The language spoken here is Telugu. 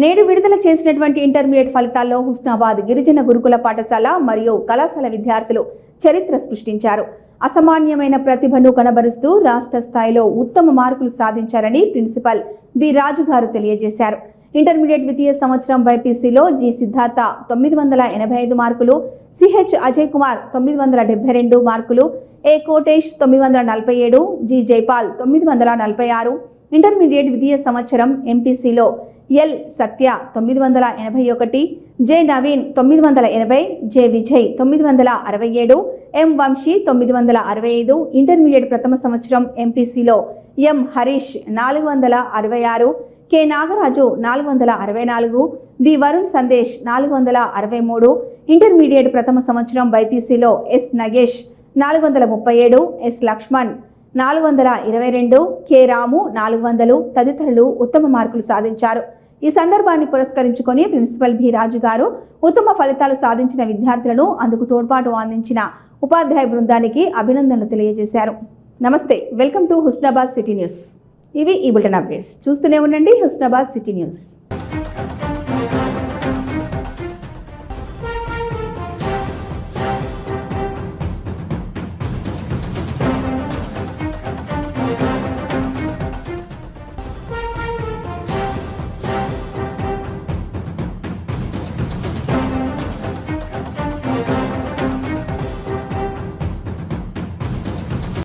నేడు విడుదల చేసినటువంటి ఇంటర్మీడియట్ ఫలితాల్లో హుస్నాబాద్ గిరిజన గురుకుల పాఠశాల మరియు కళాశాల విద్యార్థులు చరిత్ర సృష్టించారు. అసామాన్యమైన ప్రతిభను కనబరుస్తూ రాష్ట్ర స్థాయిలో ఉత్తమ మార్కులు సాధించారని ప్రిన్సిపల్ బి రాజు గారు తెలియజేశారు. ఇంటర్మీడియట్ ద్వితీయ సంవత్సరం బైపీసీలో జి సిద్ధార్థ తొమ్మిది వందల ఎనభై ఐదు మార్కులు సిహెచ్ అజయ్ కుమార్ తొమ్మిది వందల డెబ్బై రెండు మార్కులు ఏ కోటేష్ తొమ్మిది వందల నలభై ఏడు జి జైపాల్ తొమ్మిది వందల నలభై ఆరు. ఇంటర్మీడియట్ ద్వితీయ సంవత్సరం ఎంపీసీలో ఎల్ సత్య తొమ్మిది వందల ఎనభై ఒకటి జె నవీన్ తొమ్మిది వందల ఎనభై జె విజయ్ తొమ్మిది వందల అరవై ఏడు ఎం వంశీ తొమ్మిది వందల అరవై ఐదు. ఇంటర్మీడియట్ ప్రథమ సంవత్సరం ఎంపీసీలో ఎం హరీష్ నాలుగు వందల అరవై ఆరు కె నాగరాజు నాలుగు వందల అరవై నాలుగు బి వరుణ్ సందేశ్ నాలుగు వందల అరవై మూడు ఇంటర్మీడియట్ ప్రథమ సంవత్సరం బైపీసీలో ఎస్ నగేష్ నాలుగు వందల ముప్పై ఏడు ఎస్ లక్ష్మణ్ నాలుగు వందల ఇరవై రెండు కె రాము నాలుగు వందలు తదితరులు ఉత్తమ మార్కులు సాధించారు. ఈ సందర్భాన్ని పురస్కరించుకొని ప్రిన్సిపల్ బి రాజు గారు ఉత్తమ ఫలితాలు సాధించిన విద్యార్థులను అందుకు తోడ్పాటు అందించిన ఉపాధ్యాయ బృందానికి అభినందనలు తెలియజేశారు. నమస్తే welcome to Husnabad city news. ఇవి ఈ బులెటిన్ అప్డేట్స్. చూస్తూనే ఉండండి హుస్నాబాద్ సిటీ న్యూస్.